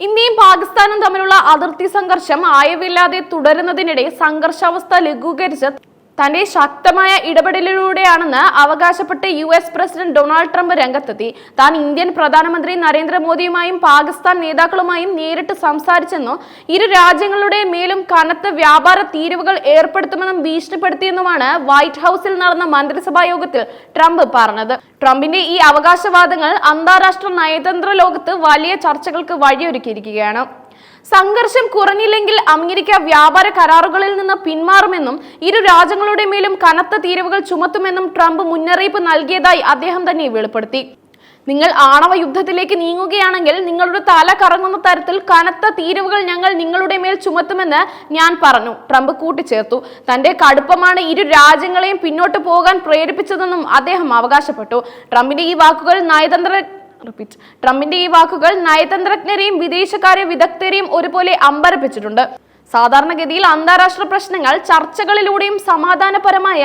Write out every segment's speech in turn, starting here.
ഇന്ത്യയും പാകിസ്ഥാനും തമ്മിലുള്ള അതിർത്തി സംഘർഷം ആയവില്ലാതെ തുടരുന്നതിനിടെ സംഘർഷാവസ്ഥ ലഘൂകരിച്ച് തന്റെ ശക്തമായ ഇടപെടലിലൂടെയാണെന്ന് അവകാശപ്പെട്ട് U S president Donald Trump രംഗത്തെത്തി. താൻ ഇന്ത്യൻ പ്രധാനമന്ത്രി നരേന്ദ്രമോദിയുമായും പാകിസ്ഥാൻ നേതാക്കളുമായും നേരിട്ട് സംസാരിച്ചെന്നും ഇരു രാജ്യങ്ങളുടെ മേലും കനത്ത വ്യാപാര തീരുവകൾ ഏർപ്പെടുത്തുമെന്നും ഭീഷണിപ്പെടുത്തിയെന്നുമാണ് വൈറ്റ് ഹൌസിൽ നടന്ന മന്ത്രിസഭാ യോഗത്തിൽ ട്രംപ് പറഞ്ഞത്. ട്രംപിന്റെ ഈ അവകാശവാദങ്ങൾ അന്താരാഷ്ട്ര നയതന്ത്ര ലോകത്ത് വലിയ ചർച്ചകൾക്ക് വഴിയൊരുക്കിയിരിക്കുകയാണ്. സംഘർഷം കുറഞ്ഞില്ലെങ്കിൽ അമേരിക്ക വ്യാപാര കരാറുകളിൽ നിന്ന് പിന്മാറുമെന്നും ഇരു രാജ്യങ്ങളുടെ മേലും കനത്ത തീരുവകൾ ചുമത്തുമെന്നും ട്രംപ് മുന്നറിയിപ്പ് നൽകിയതായി അദ്ദേഹം തന്നെ വെളിപ്പെടുത്തി. നിങ്ങൾ ആണവ യുദ്ധത്തിലേക്ക് നീങ്ങുകയാണെങ്കിൽ നിങ്ങളുടെ തല കറങ്ങുന്ന തരത്തിൽ കനത്ത തീരുവകൾ ഞങ്ങൾ നിങ്ങളുടെ മേൽ ചുമത്തുമെന്ന് ഞാൻ പറഞ്ഞു. ട്രംപ് കൂട്ടിച്ചേർത്തു. തന്റെ കടുപ്പമാണ് ഇരു രാജ്യങ്ങളെയും പിന്നോട്ട് പോകാൻ പ്രേരിപ്പിച്ചതെന്നും അദ്ദേഹം അവകാശപ്പെട്ടു. ട്രംപിന്റെ ഈ വാക്കുകൾ നയതന്ത്ര റിപ്പീറ്റ് ട്രംപിന്റെ ഈ വാക്കുകൾ നയതന്ത്രജ്ഞരെയും വിദേശകാര്യ വിദഗ്ധരെയും ഒരുപോലെ അമ്പരപ്പിച്ചിട്ടുണ്ട്. സാധാരണഗതിയിൽ അന്താരാഷ്ട്ര പ്രശ്നങ്ങൾ ചർച്ചകളിലൂടെയും സമാധാനപരമായ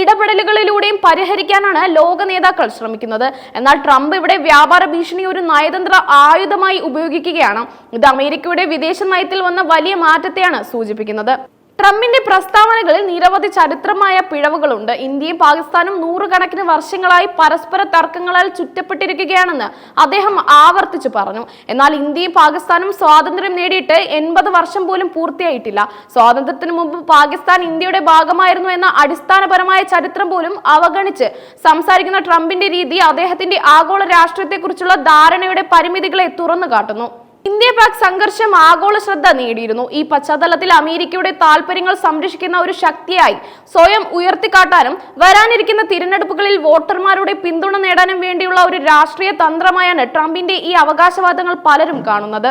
ഇടപെടലുകളിലൂടെയും പരിഹരിക്കാനാണ് ലോക നേതാക്കൾ ശ്രമിക്കുന്നത്. എന്നാൽ ട്രംപ് ഇവിടെ വ്യാപാര ഭീഷണി ഒരു നയതന്ത്ര ആയുധമായി ഉപയോഗിക്കുകയാണ്. ഇത് അമേരിക്കയുടെ വിദേശ നയത്തിൽ വന്ന വലിയ മാറ്റത്തെയാണ് സൂചിപ്പിക്കുന്നത്. ട്രംപിന്റെ പ്രസ്താവനകളിൽ നിരവധി ചരിത്രമായ പിഴവുകളുണ്ട്. ഇന്ത്യയും പാകിസ്ഥാനും നൂറുകണക്കിന് വർഷങ്ങളായി പരസ്പര തർക്കങ്ങളാൽ ചുറ്റപ്പെട്ടിരിക്കുകയാണെന്ന് അദ്ദേഹം ആവർത്തിച്ചു പറഞ്ഞു. എന്നാൽ ഇന്ത്യയും പാകിസ്ഥാനും സ്വാതന്ത്ര്യം നേടിയിട്ട് എൺപത് വർഷം പോലും പൂർത്തിയായിട്ടില്ല. സ്വാതന്ത്ര്യത്തിന് മുമ്പ് പാകിസ്ഥാൻ ഇന്ത്യയുടെ ഭാഗമായിരുന്നു എന്ന അടിസ്ഥാനപരമായ ചരിത്രം പോലും അവഗണിച്ച് സംസാരിക്കുന്ന ട്രംപിന്റെ രീതി അദ്ദേഹത്തിന്റെ ആഗോള രാഷ്ട്രീയത്തെക്കുറിച്ചുള്ള ധാരണയുടെ പരിമിതികളെ തുറന്നു കാട്ടുന്നു ഇന്ത്യ പാക് സംഘർഷം ആഗോള ശ്രദ്ധ നേടിയിരുന്നു. ഈ പശ്ചാത്തലത്തിൽ അമേരിക്കയുടെ താൽപര്യങ്ങൾ സംരക്ഷിക്കുന്ന ഒരു ശക്തിയായി സ്വയം ഉയർത്തിക്കാട്ടാനും വരാനിരിക്കുന്ന തിരഞ്ഞെടുപ്പുകളിൽ വോട്ടർമാരുടെ പിന്തുണ നേടാനും വേണ്ടിയുള്ള ഒരു രാഷ്ട്രീയ തന്ത്രമായാണ് ട്രംപിന്റെ ഈ അവകാശവാദങ്ങൾ പലരും കാണുന്നത്.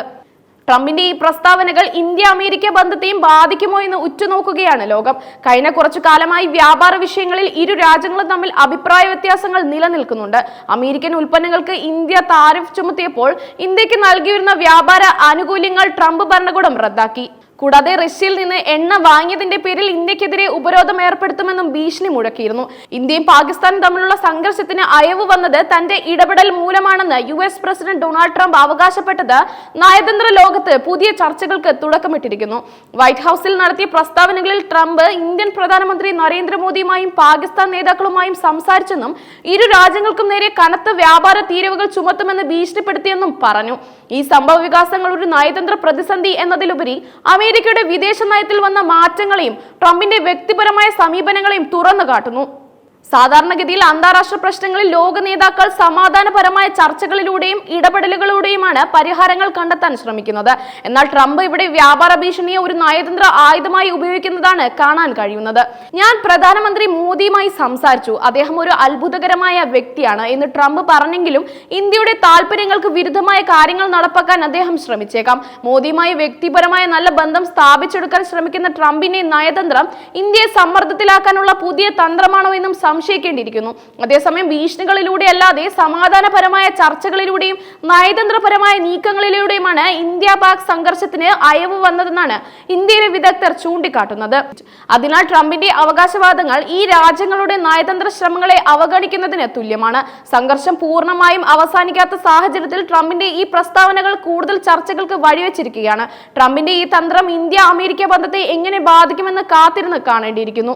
ട്രംപിന്റെ ഈ പ്രസ്താവനകൾ ഇന്ത്യ അമേരിക്ക ബന്ധത്തെയും ബാധിക്കുമോ എന്ന് ഉറ്റുനോക്കുകയാണ് ലോകം. കഴിഞ്ഞ കുറച്ചു കാലമായി വ്യാപാര വിഷയങ്ങളിൽ ഇരു രാജ്യങ്ങളും തമ്മിൽ അഭിപ്രായ വ്യത്യാസങ്ങൾ നിലനിൽക്കുന്നുണ്ട്. അമേരിക്കൻ ഉൽപ്പന്നങ്ങൾക്ക് ഇന്ത്യ താരിഫ് ചുമത്തിയപ്പോൾ ഇന്ത്യയ്ക്ക് നൽകിയിരുന്ന വ്യാപാര ആനുകൂല്യങ്ങൾ ട്രംപ് ഭരണകൂടം റദ്ദാക്കി. കൂടാതെ റഷ്യയിൽ നിന്ന് എണ്ണ വാങ്ങിയതിന്റെ പേരിൽ ഇന്ത്യക്കെതിരെ ഉപരോധം ഏർപ്പെടുത്തുമെന്നും ഭീഷണി മുഴക്കിയിരുന്നു. ഇന്ത്യയും പാകിസ്ഥാനും തമ്മിലുള്ള സംഘർഷത്തിന് അയവ് വന്നത് തന്റെ ഇടപെടൽ മൂലമാണെന്ന് U S president Donald Trump അവകാശപ്പെട്ടത് നയതന്ത്ര ലോകത്ത് പുതിയ ചർച്ചകൾക്ക് തുടക്കമിട്ടിരിക്കുന്നു. വൈറ്റ് ഹൌസിൽ നടത്തിയ പ്രസ്താവനകളിൽ ട്രംപ് ഇന്ത്യൻ പ്രധാനമന്ത്രി നരേന്ദ്രമോദിയുമായും പാകിസ്ഥാൻ നേതാക്കളുമായും സംസാരിച്ചെന്നും ഇരു രാജ്യങ്ങൾക്കും നേരെ കനത്ത വ്യാപാര തീരുവകൾ ചുമത്തുമെന്ന് ഭീഷണിപ്പെടുത്തിയെന്നും പറഞ്ഞു. ഈ സംഭവ വികാസങ്ങൾ ഒരു നയതന്ത്ര പ്രതിസന്ധി എന്നതിലുപരി അമേരിക്കയുടെ വിദേശ നയത്തിൽ വന്ന മാറ്റങ്ങളെയും ട്രംപിന്റെ വ്യക്തിപരമായ സമീപനങ്ങളെയും തുറന്നു കാട്ടുന്നു. സാധാരണഗതിയിൽ അന്താരാഷ്ട്ര പ്രശ്നങ്ങളിൽ ലോക നേതാക്കൾ സമാധാനപരമായ ചർച്ചകളിലൂടെയും ഇടപെടലുകളിലൂടെയുമാണ് പരിഹാരങ്ങൾ കണ്ടെത്താൻ ശ്രമിക്കുന്നത്. എന്നാൽ ട്രംപ് ഇവിടെ വ്യാപാര ഭീഷണിയെ ഒരു നയതന്ത്ര ആയുധമായി ഉപയോഗിക്കുന്നതാണ് കാണാൻ കഴിയുന്നത്. ഞാൻ പ്രധാനമന്ത്രി മോദിയുമായി സംസാരിച്ചു. അദ്ദേഹം ഒരു അത്ഭുതകരമായ വ്യക്തിയാണ് എന്ന് ട്രംപ് പറഞ്ഞെങ്കിലും ഇന്ത്യയുടെ താല്പര്യങ്ങൾക്ക് വിരുദ്ധമായ കാര്യങ്ങൾ നടപ്പാക്കാൻ അദ്ദേഹം ശ്രമിച്ചേക്കാം. മോദിയുമായി വ്യക്തിപരമായ നല്ല ബന്ധം സ്ഥാപിച്ചെടുക്കാൻ ശ്രമിക്കുന്ന ട്രംപിന്റെ നയതന്ത്രം ഇന്ത്യയെ സമ്മർദ്ദത്തിലാക്കാനുള്ള പുതിയ തന്ത്രമാണോ എന്നും സംശയിക്കേണ്ടിയിരിക്കുന്നു. അതേസമയം ഭീഷണികളിലൂടെ അല്ലാതെ സമാധാനപരമായ ചർച്ചകളിലൂടെയും നയതന്ത്രപരമായ നീക്കങ്ങളിലൂടെയുമാണ് ഇന്ത്യ പാക് സംഘർഷത്തിന് അയവ് വന്നതെന്നാണ് ഇന്ത്യയിലെ വിദഗ്ധർ ചൂണ്ടിക്കാട്ടുന്നത്. അതിനാൽ ട്രംപിന്റെ അവകാശവാദങ്ങൾ ഈ രാജ്യങ്ങളുടെ നയതന്ത്ര ശ്രമങ്ങളെ അവഗണിക്കുന്നതിന് തുല്യമാണ്. സംഘർഷം പൂർണമായും അവസാനിക്കാത്ത സാഹചര്യത്തിൽ ട്രംപിന്റെ ഈ പ്രസ്താവനകൾ കൂടുതൽ ചർച്ചകൾക്ക് വഴിവെച്ചിരിക്കുകയാണ്. ട്രംപിന്റെ ഈ തന്ത്രം ഇന്ത്യ അമേരിക്ക ബന്ധത്തെ എങ്ങനെ ബാധിക്കുമെന്ന് കാത്തിരുന്ന് കാണേണ്ടിയിരിക്കുന്നു.